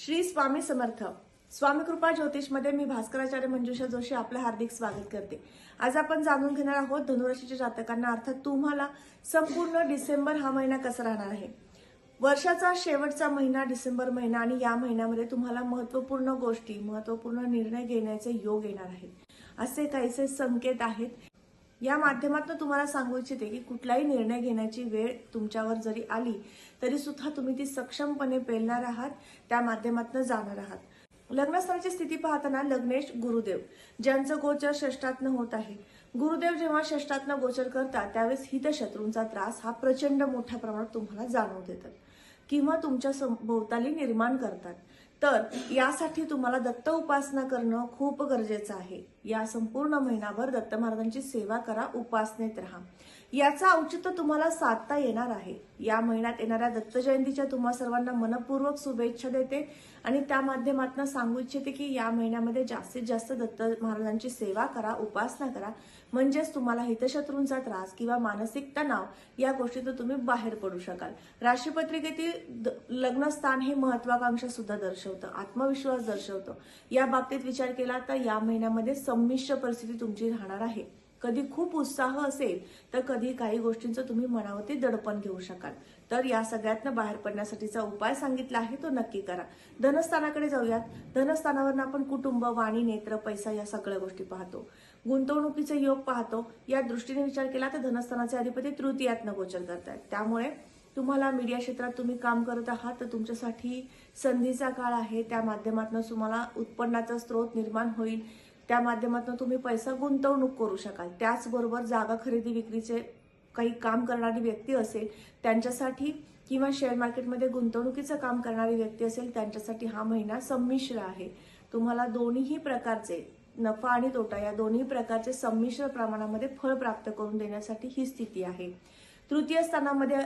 श्री स्वामी समर्थ. स्वामी कृपा ज्योतिषमध्ये मी भास्कराचार्य मंजुषा जोशी आपलं हार्दिक स्वागत करते. आज आपण जाणून घेणार आहोत धनुराशीच्या जातकांना. अर्थात तुम्हाला संपूर्ण डिसेंबर हा महिना कसा राहणार आहे? वर्षाचा शेवटचा महिना डिसेंबर महिना आणि या महिन्यामध्ये तुम्हाला महत्त्वपूर्ण गोष्टी महत्त्वपूर्ण निर्णय घेण्याचे योग येणार आहेत. असे काहीसे संकेत आहेत. या माध्यमातून तुम्हाला सांगू इच्छिते की कुठलाही निर्णय घेण्याची वेळ तुमच्यावर जरी आली तरी सुद्धा तुम्ही ती सक्षमपणे पेलणार आहात त्या माध्यमातून जाणार आहात. लग्नस्थळाची स्थिती पाहताना लग्नेश गुरुदेव ज्यांचं गोचर श्रेष्ठातन होत आहे. गुरुदेव जेव्हा षष्टातनं गोचर करतात त्यावेळेस हितशत्रूंचा त्रास हा प्रचंड मोठ्या प्रमाणात तुम्हाला जाणवून देतात. किंवा तुमच्या भोवताली निर्माण करतात. तर यासाठी तुम्हाला दत्त उपासना करणं खूप गरजेचं आहे. या संपूर्ण महिनाभर दत्त महाराजांची सेवा करा उपासनेत राहा. याचा औचित्य तुम्हाला साधता येणार आहे. या महिन्यात येणाऱ्या दत्त जयंतीच्या तुम्हा सर्वांना मनपूर्वक शुभेच्छा देते आणि त्या माध्यमातून सांगू इच्छिते की या महिन्यामध्ये जास्तीत जास्त दत्त महाराजांची सेवा करा उपासना करा. म्हणजेच तुम्हाला हितशत्रूंचा त्रास किंवा मानसिक तणाव या गोष्टीतून तुम्ही बाहेर पडू शकाल. राशीपत्रिकेतील द- लग्नस्थान हे महत्वाकांक्षा सुद्धा दर्शवतं आत्मविश्वास दर्शवतं. या बाबतीत विचार केला तर या महिन्यामध्ये संमिश्र परिस्थिती तुमची राहणार आहे. कधी खूप उत्साह असेल तर कधी काही गोष्टींचं तुम्ही मनावरती दडपण घेऊ शकाल. तर या सगळ्यातनं बाहेर पडण्यासाठीचा उपाय सांगितला आहे तो नक्की करा. धनस्थानाकडे जाऊयात. धनस्थानावरनं आपण कुटुंब वाणी नेत्र पैसा या सगळ्या गोष्टी पाहतो. गुंतवणुकीचे योग पाहतो. या दृष्टीने विचार केला तर धनस्थानाचे अधिपती तृतीयातनं गोचर करतायत. त्यामुळे तुम्हाला मीडिया क्षेत्रात तुम्ही काम करत आहात तर तुमच्यासाठी संधीचा काळ आहे. त्या माध्यमातून तुम्हाला उत्पन्नाचा स्रोत निर्माण होईल. त्या माध्यमातून तुम्ही पैसा गुंतवणूक करू शकाल. त्याचबरोबर जागा खरेदी विक्रीचे काही काम करणारी व्यक्ती असेल त्यांच्यासाठी किंवा शेअर मार्केटमध्ये गुंतवणुकीचं काम करणारी व्यक्ती असेल त्यांच्यासाठी हा महिना संमिश्र आहे. तुम्हाला दोन्हीही प्रकारचे नफा आणि तोटा या दोन्ही प्रकारचे संमिश्र प्रमाणामध्ये फळ प्राप्त करून देण्यासाठी ही स्थिती आहे. तृतीय स्थानामध्ये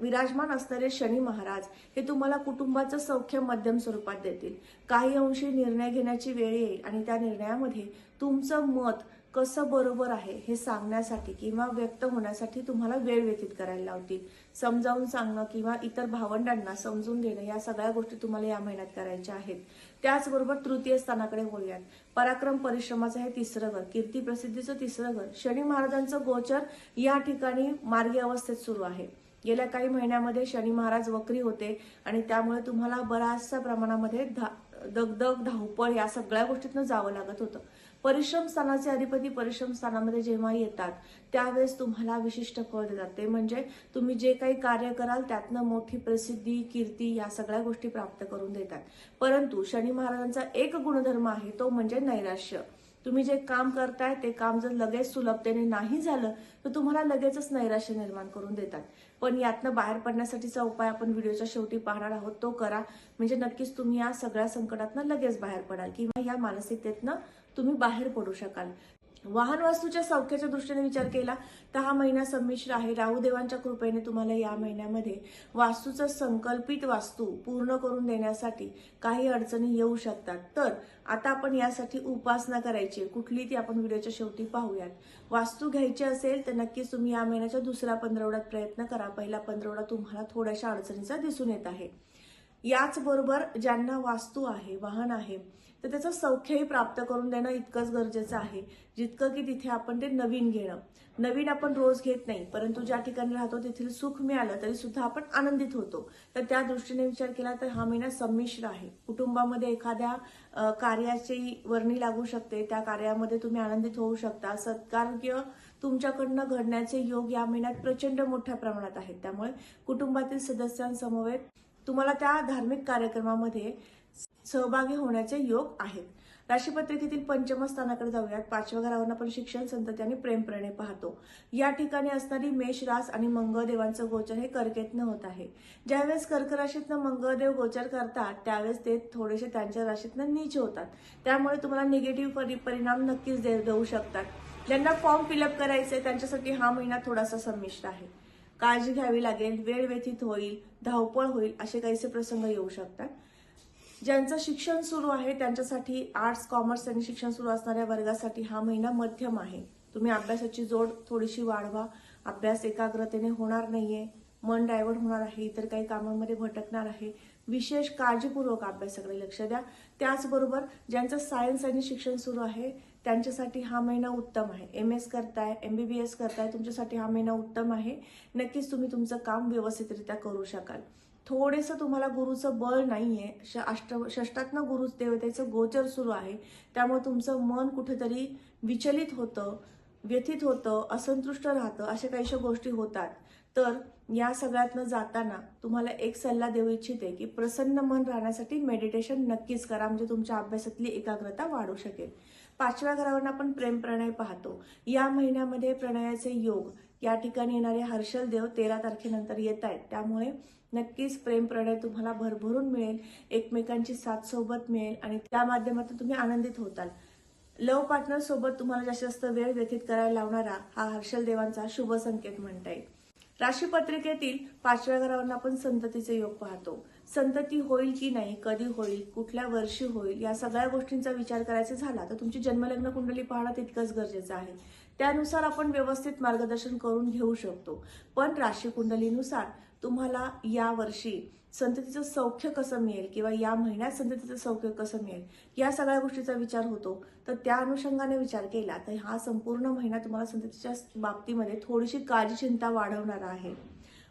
विराजमान असणारे शनी महाराज हे तुम्हाला कुटुंबाचं सौख्य मध्यम स्वरूपात देतील. काही अंशी निर्णय घेण्याची वेळ येईल आणि त्या निर्णयामध्ये तुमचं मत कसं बरोबर आहे हे सांगण्यासाठी किंवा व्यक्त होण्यासाठी तुम्हाला वेळ व्यतीत करायला लावतील. समजावून सांगणं किंवा इतर भावंडांना समजून घेणं या सगळ्या गोष्टी तुम्हाला या महिन्यात करायच्या आहेत. त्याचबरोबर तृतीय स्थानाकडे बोलूयात पराक्रम परिश्रमाचं हे तिसरं घर कीर्ती प्रसिद्धीचं तिसरं घर शनी महाराजांचं गोचर या ठिकाणी मार्गी अवस्थेत सुरू आहे. गेल्या काही महिन्यामध्ये शनी महाराज वक्री होते आणि त्यामुळे तुम्हाला बऱ्याचशा प्रमाणामध्ये धा- दगदग धावपळ या सगळ्या गोष्टीतनं जावं लागत होतं. परिश्रम स्थानाचे अधिपती परिश्रम स्थानामध्ये जेव्हा येतात त्यावेळेस तुम्हाला विशिष्ट फळ देतात. ते म्हणजे तुम्ही जे काही कार्य कराल त्यातनं मोठी प्रसिद्धी कीर्ती या सगळ्या गोष्टी प्राप्त करून देतात. परंतु शनी महाराजांचा एक गुणधर्म आहे तो म्हणजे नैराश्य. तुम्ही जे काम करताय ते काम जर लगेच सुलभतेने नाही झालं तर तुम्हाला लगेचच नैराश्य निर्माण करून देतात. पण यातनं बाहेर पडण्यासाठीचा उपाय आपण व्हिडिओच्या शेवटी पाहणार आहोत. तो करा. म्हणजे नक्कीच तुम्ही या सगळ्या संकटातनं लगेच बाहेर पडाल किंवा या मानसिकतेतनं तुम्ही बाहेर पडू शकाल. वाहन वास्तूच्या सौख्याच्या दृष्टीने विचार केला तर हा महिना संमिश्र आहे. राहुदेवांच्या कृपेने तुम्हाला या महिन्यामध्ये वास्तूचं संकल्पित वास्तू पूर्ण करून देण्यासाठी काही अडचणी येऊ शकतात. तर आता आपण यासाठी उपासना करायची आहे. कुठली ती आपण व्हिडिओच्या शेवटी पाहूयात. वास्तू घ्यायची असेल तर नक्कीच तुम्ही या महिन्याच्या दुसऱ्या पंधरवड्यात प्रयत्न करा. पहिला पंधरवडा तुम्हाला थोड्याशा अडचणीचा दिसून येत आहे. याचबरोबर ज्यांना वास्तू आहे वाहन आहे तर त्याचं सौख्यही प्राप्त करून देणं इतकंच गरजेचं आहे. जितकं की तिथे आपण ते नवीन घेणं. नवीन आपण रोज घेत नाही परंतु ज्या ठिकाणी राहतो तेथील सुख मिळालं तरी सुद्धा आपण आनंदित होतो. तर त्या दृष्टीने विचार केला तर हा महिना संमिश्र आहे. कुटुंबामध्ये एखाद्या कार्याची वर्णी लागू शकते. त्या कार्यामध्ये तुम्ही आनंदित होऊ शकता. सत्कार्य तुमच्याकडनं घडण्याचे योग या महिन्यात प्रचंड मोठ्या प्रमाणात आहेत. त्यामुळे कुटुंबातील सदस्यांसमवेत तुम्हाला त्या धार्मिक कार्यक्रमामध्ये सहभागी होण्याचे योग आहेत. राशीपत्रिकेतील पंचम स्थानाकडे जाऊयात. पाचव्या घरावरून आपण शिक्षण संतती आणि प्रेमप्रणे पाहतो. या ठिकाणी असणारी मेष रास आणि मंगळदेवांचं गोचर हे कर्केतनं होत आहे. ज्यावेळेस कर्क राशीतनं मंगळदेव गोचर करतात त्यावेळेस ते थोडेसे त्यांच्या राशीतनं नीच होतात. त्यामुळे तुम्हाला निगेटिव्ह परि परिणाम नक्कीच दे- देऊ शकतात. ज्यांना फॉर्म फिलअप करायचे त्यांच्यासाठी हा महिना थोडासा संमिश्र आहे. काळजी घ्यावी लागेल वेळ व्यतीत होईल धावपळ होईल असे काहीसे प्रसंग येऊ शकतात. ज्यांचं शिक्षण सुरू आहे त्यांच्यासाठी आर्ट्स कॉमर्स आणि शिक्षण सुरू असणाऱ्या वर्गासाठी हा महिना मध्यम आहे. तुम्ही अभ्यासाची जोड थोडीशी वाढवा. अभ्यास एकाग्रतेने होणार नाहीये. मन डायव्हर्ट होणार आहे. इतर काही कामांमध्ये भटकणार आहे. विशेष काळजीपूर्वक अभ्यासाकडे लक्ष द्या. त्याचबरोबर ज्यांचं सायन्स आणि शिक्षण सुरू आहे त्यांच्यासाठी हा महिना उत्तम आहे. एम एस करताय एम बी बी एस करताय तुमच्यासाठी हा महिना उत्तम आहे. नक्कीच तुम्ही तुमचं काम व्यवस्थितरित्या करू शकाल. थोडेसं तुम्हाला गुरुचं बळ नाहीये. श अष्ट षष्टातनं गुरु देवतेचं गोचर सुरू आहे. त्यामुळे तुमचं मन कुठेतरी विचलित होतं व्यथित होतं असंतुष्ट राहतं अशा काहीशा गोष्टी होतात. तर या सगळ्यातनं जाताना तुम्हाला एक सल्ला देऊ इच्छिते की प्रसन्न मन राहण्यासाठी मेडिटेशन नक्कीच करा. म्हणजे तुमच्या अभ्यासातली एकाग्रता वाढू शकेल. पाचव्या घरावरून आपण प्रेम प्रणय पाहतो. या महिन्यामध्ये प्रणयाचे योग या ठिकाणी येणारे हर्षल देव तेरा तारखेनंतर येत आहेत. त्यामुळे नक्कीच प्रेम प्रणय तुम्हाला भरभरून मिळेल एकमेकांची साथ सोबत मिळेल आणि त्या माध्यमातून तुम्ही आनंदित होताल. लव पार्टनर सोबत तुम्हाला जास्तीत जास्त वेळ व्यतीत करायला लावणारा हा हर्षल देवांचा शुभ संकेत म्हणता येईल राशीपत्रिकेतील पाचव्या घरावरून आपण संततीचे योग पाहतो. संतती होईल की नाही कधी होईल कुठल्या वर्षी होईल या सगळ्या गोष्टींचा विचार करायचा झाला तर तुमची जन्मलग्न कुंडली पाहणं तितकंच गरजेचं आहे. त्यानुसार आपण व्यवस्थित मार्गदर्शन करून घेऊ शकतो. पण राशी कुंडलीनुसार तुम्हाला या वर्षी संततीचं सौख्य कसं मिळेल किंवा या महिन्यात संततीचं सौख्य कसं मिळेल या सगळ्या गोष्टीचा विचार होतो. तर त्या अनुषंगाने विचार केला तर हा संपूर्ण महिना तुम्हाला संततीच्या बाबतीमध्ये थोडीशी काळजी चिंता वाढवणारा आहे.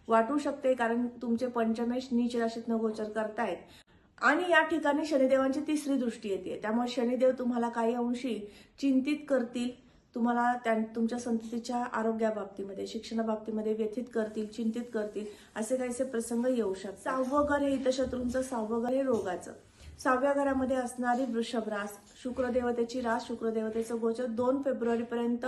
वाटू शकते कारण तुमचे पंचमेश नीच राशीतनं गोचर करतायत. आणि या ठिकाणी शनिदेवांची तिसरी दृष्टी येते. त्यामुळे शनिदेव तुम्हाला काही अंशी चिंतित करतील. तुम्हाला त्या तुमच्या संततीच्या आरोग्याबाबतीमध्ये शिक्षणाबाबतीमध्ये व्यथित करतील चिंतित करतील असे काहीसे प्रसंग येऊ शकतात. सहावं घर हे हितशत्रूंचं सहावं घर हे रोगाचं. सहाव्या घरामध्ये असणारी वृषभ रास शुक्रदेवतेची रास शुक्रदेवतेचं गोचर दोन फेब्रुवारीपर्यंत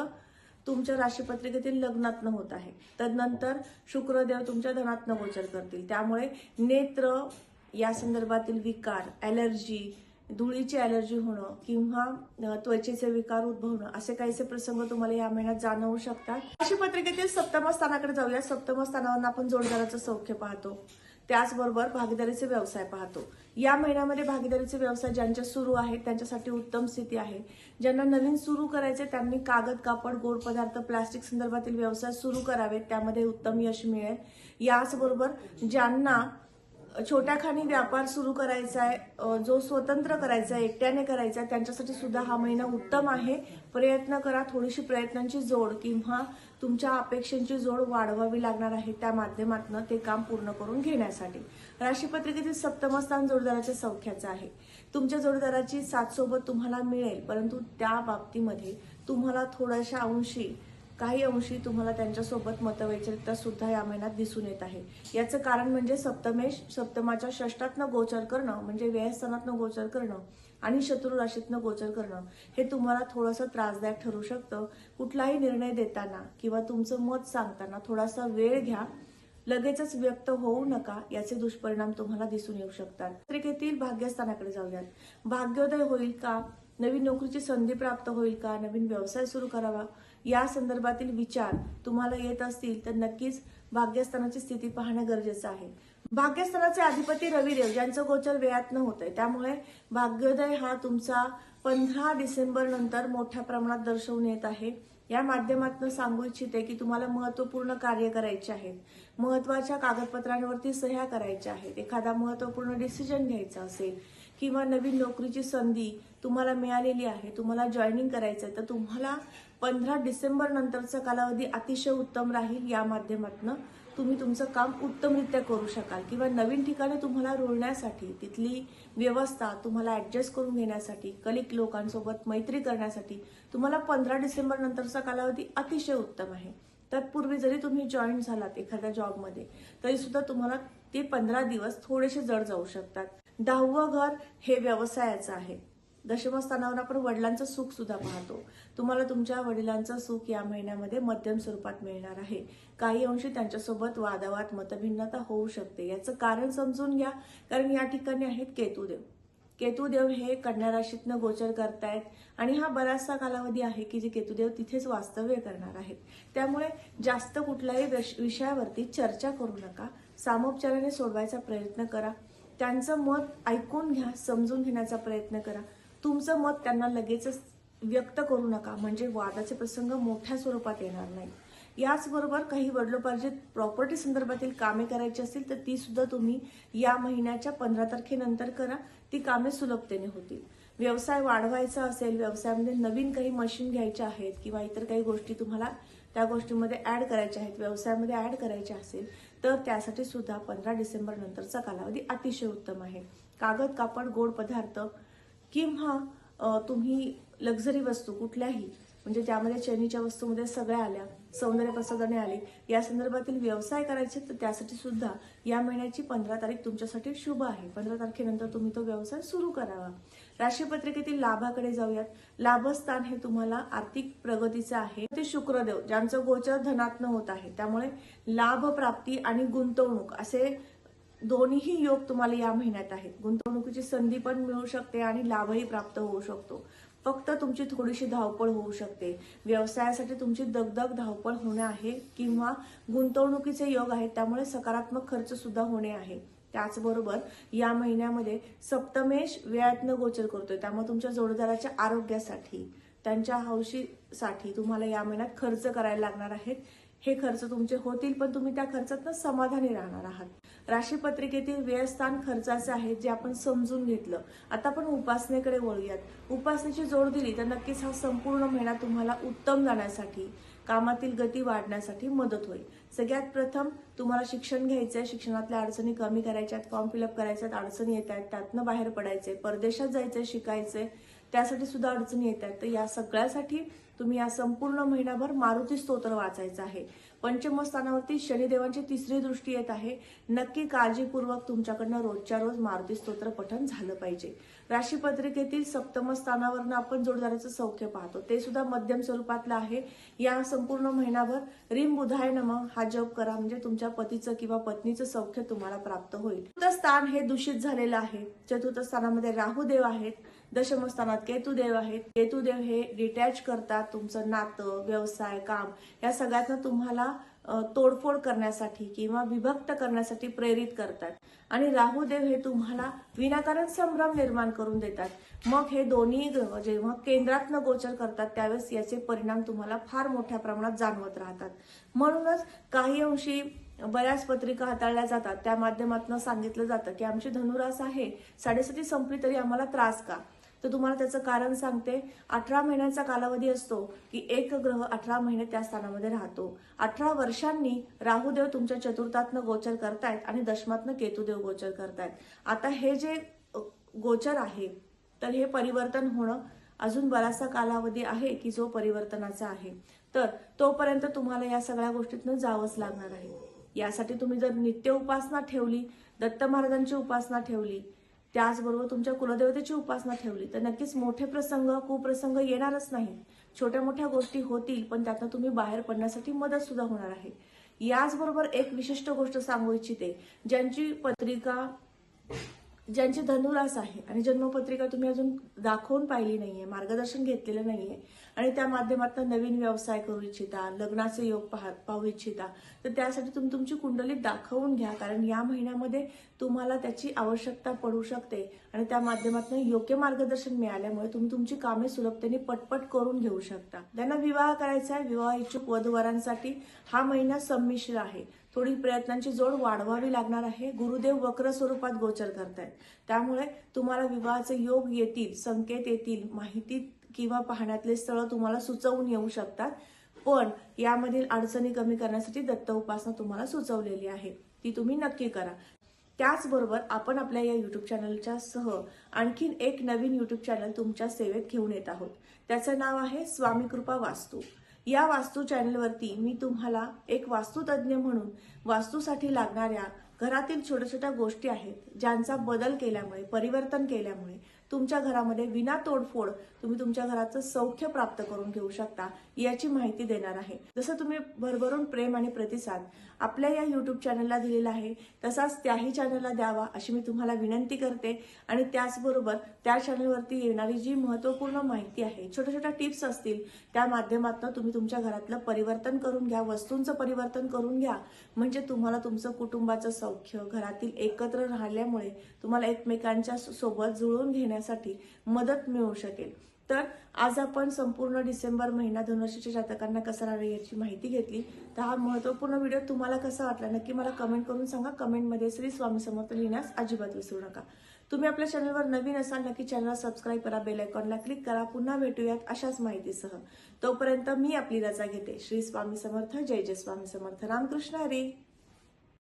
तुमच्या राशीपत्रिकेतील लग्नातनं होत आहे. तदनंतर शुक्रदेव तुमच्या धनातनं गोचर करतील. त्यामुळे नेत्र या संदर्भातील विकार ॲलर्जी धुळीची ॲलर्जी होणं किंवा त्वचेचे विकार उद्भवणं असे काहीसे प्रसंग तुम्हाला या महिन्यात जाणवू शकतात. अशी पत्रिकेतील सप्तम स्थानाकडे जाऊया. सप्तम स्थानावर आपण जोडदाराचं सौख्य पाहतो. त्याचबरोबर भागीदारीचे व्यवसाय पाहतो. या महिन्यामध्ये भागीदारीचे व्यवसाय ज्यांच्या सुरू आहेत त्यांच्यासाठी उत्तम स्थिती आहे. ज्यांना नवीन सुरू करायचे त्यांनी कागद कापड गोड पदार्थ प्लास्टिक संदर्भातील व्यवसाय सुरू करावेत. त्यामध्ये उत्तम यश मिळेल. याचबरोबर ज्यांना छोट्या खाणी व्यापार सुरू करायचा आहे. जो स्वतंत्र करायचा आहे एकट्याने करायचा आहे त्यांच्यासाठी सुद्धा हा महिना उत्तम आहे. प्रयत्न करा थोडीशी प्रयत्नांची जोड किंवा तुमच्या अपेक्षांची जोड वाढवावी लागणार आहे त्या माध्यमातून ते काम पूर्ण करून घेण्यासाठी. राशीपत्रिकेतील सप्तम स्थान जोडदाराच्या सौख्याचं आहे. तुमच्या जोडदाराची साथ सोबत तुम्हाला मिळेल परंतु त्या बाबतीमध्ये तुम्हाला थोड्याशा अंशी काही अंशी तुम्हाला त्यांच्यासोबत मतवैचारिकता सुद्धा या महिन्यात दिसून येत आहे. याचं कारण म्हणजे सप्तमेश सप्तमाच्या षष्टातनं गोचर करणं म्हणजे व्ययस्थानातनं गोचर करणं आणि शत्रू राशीतनं गोचर करणं हे तुम्हाला थोडंसं त्रासदायक ठरू शकतं. कुठलाही निर्णय देताना किंवा तुमचं मत सांगताना थोडासा वेळ घ्या. लगेचच व्यक्त होऊ नका याचे दुष्परिणाम तुम्हाला दिसून येऊ शकतात. पत्रिकेतील भाग्यस्थानाकडे जाऊयात. भाग्योदय होईल का? नवीन नोकरीची संधी प्राप्त होईल का? नवीन व्यवसाय सुरू करावा? या संदर्भातील विचार तुम्हाला येत असतील तर नक्कीच भाग्यस्थानाची स्थिती पाहणं गरजेचं आहे. भाग्यस्थानाचे अधिपती रविदेव ज्यांचं गोचर वेळात न होत आहे त्यामुळे भाग्योदय हा तुमचा पंधरा डिसेंबर नंतर मोठ्या प्रमाणात दर्शवून येत आहे. या माध्यमातून सांगू इच्छिते की तुम्हाला महत्त्वपूर्ण कार्य करायचे आहेत. महत्त्वाच्या कागदपत्रांवरती सह्या करायच्या आहेत. एखादा महत्त्वपूर्ण डिसिजन घ्यायचा असेल किंवा नवीन नोकरीची संधी तुम्हाला मिळालेली आहे तुम्हाला जॉईनिंग करायचं आहे तर तुम्हाला पंधरा डिसेंबर नंतरचा कालावधी अतिशय उत्तम राहील या माध्यमातून. तुम्ही तुमचं काम उत्तमरित्या करू शकाल किंवा नवीन ठिकाणी तुम्हाला रुळण्यासाठी तिथली व्यवस्था तुम्हाला ऍडजस्ट करून घेण्यासाठी कलिक लोकांसोबत मैत्री करण्यासाठी तुम्हाला पंधरा डिसेंबर नंतरचा कालावधी अतिशय उत्तम आहे. तत्पूर्वी जरी तुम्ही जॉईन झालात एखाद्या जॉबमध्ये तरी सुद्धा तुम्हाला ते पंधरा दिवस थोडेसे जड जाऊ शकतात. दहावं घर हे व्यवसायाचं आहे. दशमस्थानावर आपण वडिलांचं सुख सुद्धा पाहतो. तुम्हाला तुमच्या वडिलांचं सुख या महिन्यामध्ये मध्यम स्वरूपात मिळणार आहे. काही अंशी त्यांच्यासोबत वादावाद मतभिन्नता होऊ शकते. याचं कारण समजून घ्या. कारण या ठिकाणी आहेत केतुदेव. केतुदेव हे कन्या राशीतनं गोचर करतायत आणि हा बराचसा कालावधी आहे की जे केतुदेव तिथेच वास्तव्य करणार आहेत. त्यामुळे जास्त कुठल्याही विषयावरती चर्चा करू नका. सामोपचाराने सोडवायचा प्रयत्न करा. त्यांचं मत ऐकून घ्या समजून घेण्याचा प्रयत्न करा. तुमचं मत त्यांना लगेचच व्यक्त करू नका. म्हणजे वादाचे प्रसंग मोठ्या स्वरूपात येणार नाही. याचबरोबर काही वडिलोपार्जित प्रॉपर्टी संदर्भातील कामे करायची असतील तर ती सुद्धा तुम्ही या महिन्याच्या पंधरा तारखेनंतर करा. ती कामे सुलभतेने होतील. व्यवसाय वाढवायचा असेल व्यवसायामध्ये नवीन काही मशीन घ्यायच्या आहेत किंवा इतर काही गोष्टी तुम्हाला त्या गोष्टीमध्ये ऍड करायच्या आहेत व्यवसायामध्ये ऍड करायच्या असेल तर त्यासाठी सुद्धा पंधरा डिसेंबर नंतरचा कालावधी अतिशय उत्तम आहे. कागद कापड गोड पदार्थ किंवा तुम्ही लक्झरी वस्तू कुठल्याही म्हणजे ज्यामध्ये चैनीच्या वस्तूमध्ये सगळ्या आल्या सौंदर्य प्रसाधने आली या संदर्भातील व्यवसाय करायचे तर त्यासाठी सुद्धा या महिन्याची पंधरा तारीख तुमच्यासाठी शुभ आहे. पंधरा तारखेनंतर तुम्ही तो व्यवसाय सुरू करावा. राशीपत्रिकेतील लाभाकडे जाऊयात. लाभस्थान हे तुम्हाला आर्थिक प्रगतीचं आहे. ते शुक्रदेव ज्यांचं गोचर धनात्न होत आहे. त्यामुळे लाभ प्राप्ती आणि गुंतवणूक असे दोन्हीही योग तुम्हाला या महिन्यात आहेत. गुंतवणुकीची संधी पण मिळू शकते आणि लाभही प्राप्त होऊ शकतो. फक्त तुमची थोडीशी धावपळ होऊ शकते. व्यवसायासाठी तुमची दगदग धावपळ होणे आहे किंवा गुंतवणुकीचे योग आहेत त्यामुळे सकारात्मक खर्च सुद्धा होणे आहे. त्याचबरोबर या महिन्यामध्ये सप्तमेश वेळातनं गोचर करतोय. त्यामुळे तुमच्या जोडदाराच्या आरोग्यासाठी त्यांच्या हौशीसाठी तुम्हाला या महिन्यात खर्च करायला लागणार आहेत. हे खर्च तुमचे होतील पण तुम्ही त्या खर्चातनं समाधानी राहणार आहात. राशीपत्रिकेतील व्ययस्थान खर्चाचे आहे जे आपण समजून घेतलं. आता आपण उपासनेकडे वळूयात. उपासनेची जोड दिली तर नक्कीच हा संपूर्ण महिना तुम्हाला उत्तम जाण्यासाठी कामातील गती वाढण्यासाठी मदत होईल. सगळ्यात प्रथम तुम्हाला शिक्षण घ्यायचं आहे शिक्षणातल्या अडचणी कमी करायच्यात फॉर्म फिलअप करायच्यात अडचणी येत आहेत त्यातनं बाहेर पडायचे परदेशात जायचंय शिकायचंय त्यासाठी सुद्धा अडचणी येत आहेत तर या सगळ्यासाठी तुम्ही या संपूर्ण महिनाभर मारुती स्तोत्र वाचायचं आहे. पंचम स्थानावरती शनिदेवांची तिसरी दृष्टी येत आहे. नक्की काळजीपूर्वक तुमच्याकडनं रोजच्या रोज मारुती स्तोत्र पठण झालं पाहिजे. राशीपत्रिकेतील सप्तम स्थानावरनं आपण जोडदाराचं सौख्य पाहतो. ते सुद्धा मध्यम स्वरूपातलं आहे. या संपूर्ण महिनाभर रिम बुधाय नम. हा जप करा. म्हणजे तुमच्या पतीचं किंवा पत्नीचं सौख्य तुम्हाला प्राप्त होईल. चतुर्थ स्थान हे दूषित झालेलं आहे. चतुर्थ स्थानामध्ये राहुदेव आहेत. दशमस्थानात केतुदेव आहेत. केतुदेव हे डिटॅच करतात तुमचं नातं व्यवसाय काम. या सगळ्यातनं तुम्हाला तोडफोड करण्यासाठी किंवा विभक्त करण्यासाठी प्रेरित करतात. आणि राहुदेव हे तुम्हाला विनाकारण संभ्रम निर्माण करून देतात. मग हे दोन्ही ग्रह जेव्हा केंद्रातनं गोचर करतात त्यावेळेस याचे परिणाम तुम्हाला फार मोठ्या प्रमाणात जाणवत राहतात. म्हणूनच काही अंशी बऱ्याच पत्रिका हाताळल्या जातात. त्या माध्यमातून सांगितलं जातं की आमची धनुरास आहे. साडेसाती संपली तरी आम्हाला त्रास का? तर तुम्हाला त्याचं कारण सांगते. अठरा महिन्यांचा कालावधी असतो की एक ग्रह अठरा महिने त्या स्थानामध्ये राहतो. अठरा वर्षांनी राहुदेव तुमच्या चतुर्थातनं गोचर करतायत आणि दशमातनं केतुदेव गोचर करतायत. आता हे जे गोचर आहे तर हे परिवर्तन होणं अजून बराचसा कालावधी आहे की जो परिवर्तनाचा आहे. तर तोपर्यंत तुम्हाला या सगळ्या गोष्टीतनं जावंच लागणार आहे. यासाठी तुम्ही जर नित्य उपासना ठेवली दत्त महाराजांची उपासना ठेवली त्याचबरोबर तुमच्या कुलदेवतेची उपासना ठेवली. तर नक्कीच मोठे प्रसंग कुप्रसंग येणारच नाही. छोट्या मोठ्या गोष्टी होतील पण त्यातनं तुम्ही बाहेर पडण्यासाठी मदत सुद्धा होणार आहे. याचबरोबर एक विशिष्ट गोष्ट सांगू इच्छिते ज्यांची पत्रिका ज्यांची धनुरास आहे आणि जन्मपत्रिका तुम्ही अजून दाखवून पाहिली नाहीये मार्गदर्शन घेतलेलं नाहीये आणि त्या माध्यमातून नवीन व्यवसाय करू इच्छिता लग्नाचे योग पाह पाहू इच्छिता तर त्यासाठी तुम्ही तुमची कुंडली दाखवून घ्या कारण या महिन्यामध्ये तुम्हाला त्याची आवश्यकता पडू शकते आणि त्या माध्यमातून योग्य मार्गदर्शन मिळाल्यामुळे तुम्ही तुमची कामे सुलभतेने पटपट करून घेऊ शकता. त्यांना विवाह करायचा आहे विवाह इच्छुक वधूवरांसाठी हा महिना संमिश्र आहे. थोडी प्रयत्नांची जोड वाढवावी लागणार आहे. गुरुदेव वक्र स्वरूपात गोचर करतायत. त्यामुळे तुम्हाला विवाहाचे योग येतील संकेत येतील माहिती किंवा पाहण्यातले स्थळ तुम्हाला सुचवून येऊ शकतात. पण यामधील अडचणी कमी करण्यासाठी दत्त उपासना तुम्हाला सुचवलेली आहे. ती तुम्ही नक्की करा. त्याचबरोबर आपण आपल्या या युट्यूब चॅनलच्या सह आणखीन एक नवीन युट्यूब चॅनल तुमच्या सेवेत घेऊन येत आहोत. त्याचं नाव आहे स्वामी कृपा वास्तू. या वास्तू चॅनलवरती मी तुम्हाला एक वास्तुतज्ञ म्हणून वास्तूसाठी लागणाऱ्या घरातील छोट्या छोट्या गोष्टी आहेत ज्यांचा बदल केल्यामुळे परिवर्तन केल्यामुळे तुमच्या घरामध्ये विना तोडफोड तुम्ही तुमच्या घराचं सौख्य प्राप्त करून घेऊ शकता. याची माहिती देणार आहे. जसं तुम्ही भरभरून प्रेम आणि प्रतिसाद आपल्या या युट्यूब चॅनलला दिलेला आहे तसाच त्याही चॅनलला द्यावा अशी मी तुम्हाला विनंती करते. आणि त्याचबरोबर त्या चॅनलवरती येणारी जी महत्त्वपूर्ण माहिती आहे छोट्या छोट्या टिप्स असतील त्या माध्यमातून तुम्ही तुमच्या घरातलं परिवर्तन करून घ्या वस्तूंचं परिवर्तन करून घ्या. म्हणजे तुम्हाला तुमचं कुटुंबाचं सौख्य घरातील एकत्र राहिल्यामुळे तुम्हाला एकमेकांच्या सोबत जुळवून घेण्यासाठी मदत मिळू शकेल. तर आज आपण संपूर्ण डिसेंबर महिना धनुराशीच्या जातकांना कसा राहील याची माहिती घेतली. तर हा महत्त्वपूर्ण व्हिडिओ तुम्हाला कसा वाटला नक्की मला कमेंट करून सांगा. कमेंटमध्ये श्री स्वामी समर्थ लिहिण्यास अजिबात विसरू नका. तुम्ही आपल्या चॅनलवर नवीन असाल नक्की चॅनल सबस्क्राईब करा बेल आयकॉनला क्लिक करा. पुन्हा भेटूयात अशाच माहितीसह. तोपर्यंत मी आपली रजा घेते. श्री स्वामी समर्थ. जय जय स्वामी समर्थ. रामकृष्ण हरी.